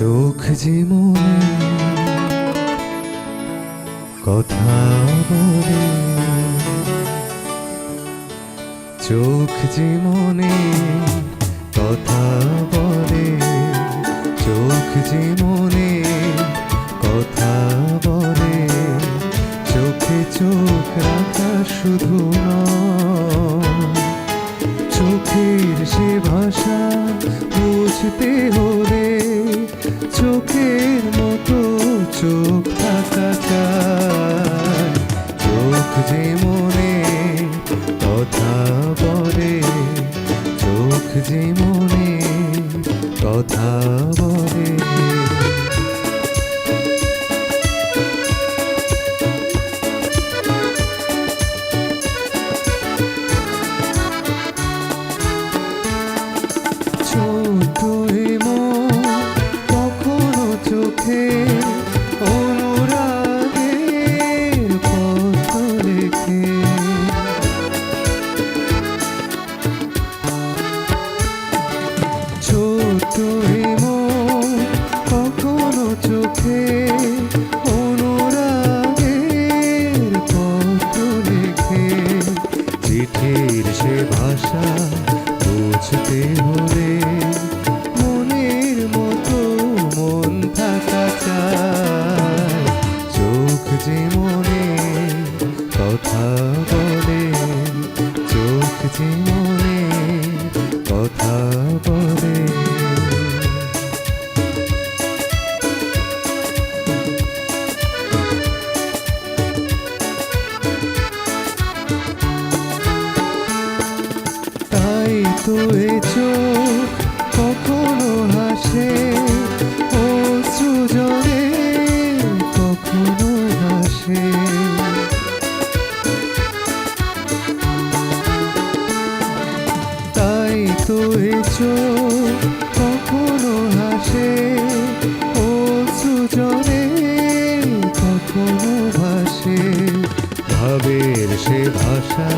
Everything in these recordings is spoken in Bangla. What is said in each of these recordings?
চোখ যে মনে কথা বলে চোখ যে মনে কথা বলে, চোখ যে মনে কথা বলে, চোখে চোখ রাখা শুধু চোখের সে ভাষা বুঝতে হলে চোখের মতো চোখ থাকা চোখ যে মনে কথা বলে চোখ যে মনে মন কখনো চোখে অনুরাগের পথ লেখে চিঠির সে ভাষা বুঝতে হলে মনের মতো মন থাকা চায় চোখ যে মনে কথা বলে, চোখ যে তো এ চোখ হাসে ও কখনো হাসে তাই কখনো হাসে ও কখনো ভাবের সে ভাষা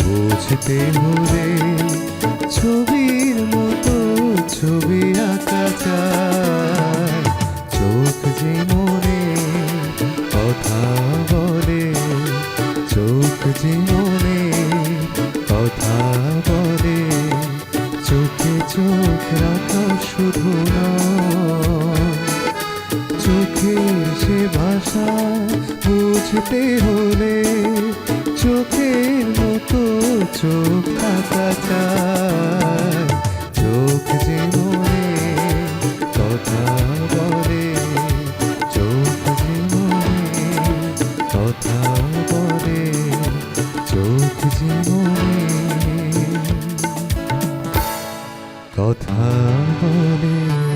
বুঝতে হলে ছবির মতো, ছবি আঁকা যায়। চোখ যে মনে কথা বলে, চোখ যে মনে কথা বলে, চোখে চোখ রাখা শুধু চোখের সে ভাষা বুঝতে হলে চোখের মতো চোখ কথা বলে চোখ জীবনে। কথা বলে।